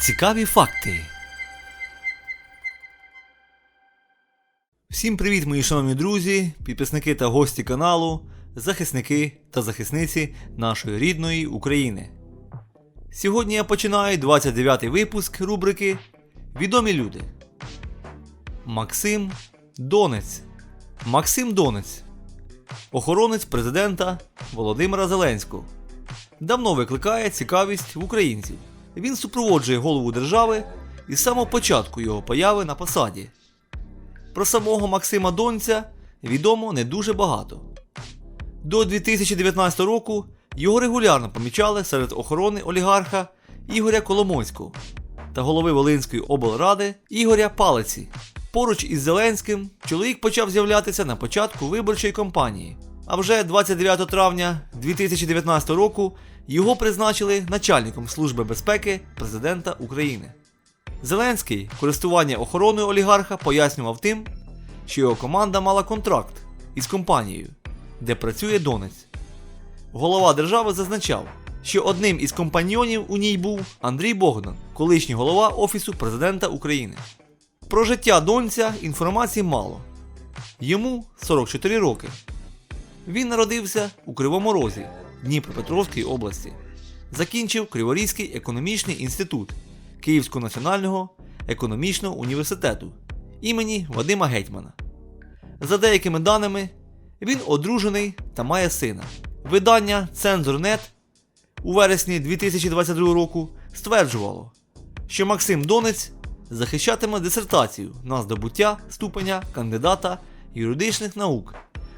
Цікаві факти. Всім привіт, мої шановні друзі, підписники та гості каналу, захисники та захисниці нашої рідної України. Сьогодні я починаю 29-й випуск рубрики Відомі люди. Максим Донець. Максим Донець. Охоронець президента Володимира Зеленського. Давно викликає цікавість в українців. Він супроводжує голову держави із самого початку його появи на посаді. Про самого Максима Донця відомо не дуже багато. До 2019 року його регулярно помічали серед охорони олігарха Ігоря Коломойського та голови Волинської облради Ігоря Палиці. Поруч із Зеленським чоловік почав з'являтися на початку виборчої кампанії. А вже 29 травня 2019 року його призначили начальником Служби безпеки президента України. Зеленський користування охороною олігарха пояснював тим, що його команда мала контракт із компанією, де працює Донець. Голова держави зазначав, що одним із компаньйонів у ній був Андрій Богдан, колишній голова Офісу президента України. Про життя донця інформації мало. Йому 44 роки. Він народився у Кривому Розі Дніпропетровської області. Закінчив Криворізький економічний інститут Київського національного економічного університету імені Вадима Гетьмана. За деякими даними, він одружений та має сина. Видання Цензорнет у вересні 2022 року стверджувало, що Максим Донець захищатиме дисертацію на здобуття ступеня кандидата юридичних наук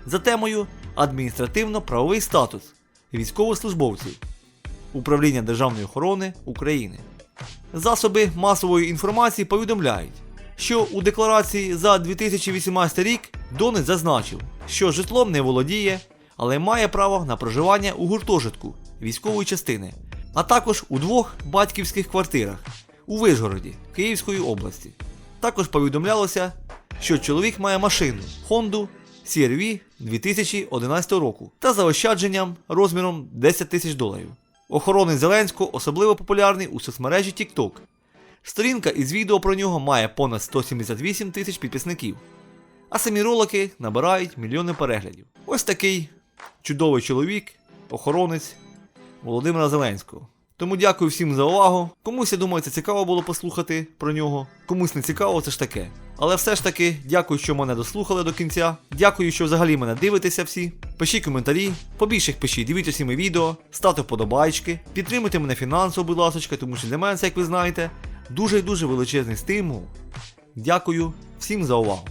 за темою Адміністративно-правовий статус військовослужбовців Управління Державної охорони України. Засоби масової інформації повідомляють, що у декларації за 2018 рік Донець зазначив, що житлом не володіє, але має право на проживання у гуртожитку військової частини, а також у двох батьківських квартирах у Вишгороді Київської області. Також повідомлялося, що чоловік має машину Honda CR-V 2011 року та заощадженням розміром 10 тисяч доларів. Охоронець Зеленського особливо популярний у соцмережі TikTok. Сторінка із відео про нього має понад 178 тисяч підписників, а самі ролики набирають мільйони переглядів. Ось такий чудовий чоловік, охоронець Володимира Зеленського. Тому дякую всім за увагу. Комусь, я думаю, це цікаво було послухати про нього. Комусь не цікаво, це ж таке. Але все ж таки, дякую, що мене дослухали до кінця. Дякую, що взагалі мене дивитеся всі. Пишіть коментарі, побільше їх пишіть, дивіться всі мої відео, ставте вподобайки, підтримуйте мене фінансово, будь ласка, тому що для мене це, як ви знаєте, дуже і дуже величезний стимул. Дякую всім за увагу.